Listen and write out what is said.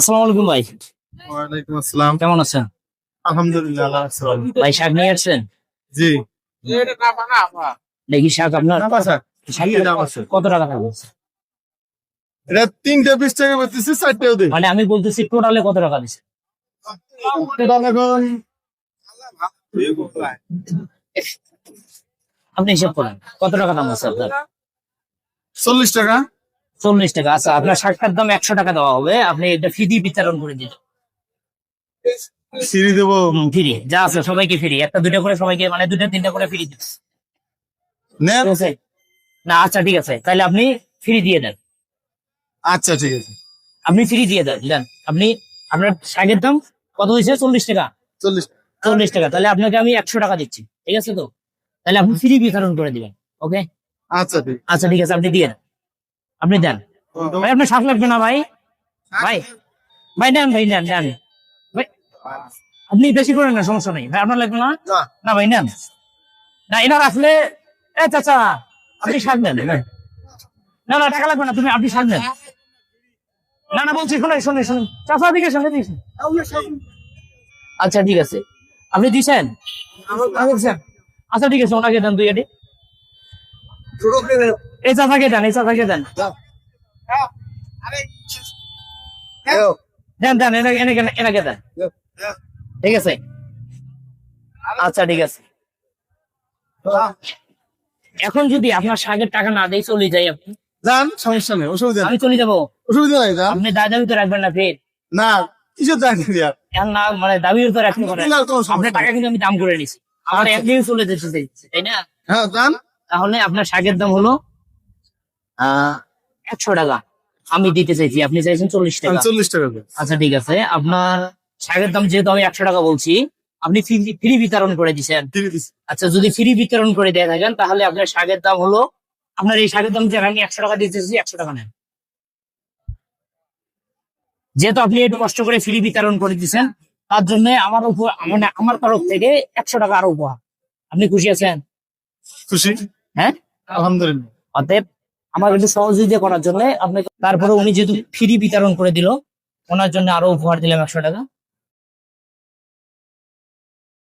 আসসালামু আলাইকুম ভাই। ওয়ালাইকুম আসসালাম। কেমন আছেন? আলহামদুলিল্লাহ ভাই শাক নিয়ে আসছেন? জি। দেখি শাক আপনার? কত টাকা থাকবে এটা তিনটে বিশ টাকা বেচতেছি চারটেও দিই। মানে আমি বলতেছি টোটালে কত টাকা এখন আপনি হিসাব করেন কত টাকা দাম আছে আপনার? চল্লিশ টাকা। চল্লিশ টাকা। আচ্ছা আপনার শাকটার দাম একশো টাকা দেওয়া হবে। আপনি এটা ফ্রি বিতরণ করে দিন। সিঁড়ি দেবো। ফ্রি যা আছে সবাইকে ফ্রি একটা দুইটা করে সবাইকে মানে দুইটা তিনটা করে ফ্রি আছে? না আচ্ছা ঠিক আছে। তাহলে আপনি ফ্রি দিয়ে দেন। আচ্ছা ঠিক আছে। আপনি ফ্রি দিয়ে দেন দেন। আপনি আপনার শাকের দাম কত হয়েছে? চল্লিশ টাকা। চল্লিশ। চল্লিশ টাকা। তাহলে আপনাকে আমি একশো টাকা দিচ্ছি। ঠিক আছে তো? তাহলে আপনি ফ্রি বিতরণ করে দিবেন। ওকে আচ্ছা আচ্ছা ঠিক আছে। আপনি দিয়ে দেন। আপনি দেন। ভাই আপনার শাক লাগবে না ভাই। ভাই ভাই নেন ভাই নেন নেন। ভাই আপনি বেশি করেন না সমস্যা নেই। ভাই আপনার লাগবে না? না। ভাই নেন। না এনার আসলে এ চাচা আপনি শাক নেন। না না টাকা লাগবে না তুমি আপনি শাক নেন। না না বলছি শুনে শুনে শুনে চাচা দিকে শুনে দিয়েছেন আচ্ছা ঠিক আছে। আপনি দিছেন? আচ্ছা ঠিক আছে ওনাকে দেন দুই আটি। এই চাচাকে দেন এই চাচাকে দেন? দেন দেন এনাকে দেন? ঠিক আছে। আচ্ছা ঠিক আছে। এখন যদি আপনার শাকের টাকা না দেয় চলে যাই আপনি যান সমস্যা নেই অসুবিধা আমি চলে যাব। অসুবিধা নাই যান। আপনি দায় দাবি তো রাখবেন না ফের। না কিছু জানি দিয়া না মানে দাবি তো রাখতে পারেন। সমস্যা আপনার টাকা কিন্তু আমি দাম করে নিছি। আমার আচ্ছা। একদিন চলে যেতে চাইছে তাই না? হ্যাঁ যান। তাহলে আপনার শাকের দাম হলো একশো টাকা। আমি দিতে চাইছি আপনি চাইছেন চল্লিশ টাকা। চল্লিশ টাকা। আচ্ছা ঠিক আছে। আপনার শাকের দাম যেহেতু আমি একশো টাকা বলছি আপনি ফ্রি বিতরণ করে দিচ্ছেন আচ্ছা যদি ফ্রি বিতরণ করে দিয়ে থাকেন তাহলে আপনার শাকের দাম হলো আপনার এই শাকের দাম যে আমি একশো টাকা দিতেছি একশো টাকা নেন। যেহেতু আপনি একটু কষ্ট করে ফ্রি বিতরণ করে দিচ্ছেন তার জন্য আমার উপর মানে আমার তরফ থেকে একশো টাকা আরও উপহার। আপনি খুশি আছেন? খুশি। হ্যাঁ? আলহামদুলিল্লাহ। অতএব আমার একটু সহযোগিতা করার জন্য আপনাকে তারপরে উনি যেহেতু ফ্রি বিতরণ করে দিল, ওনার জন্য আরও উপহার দিলাম একশো টাকা।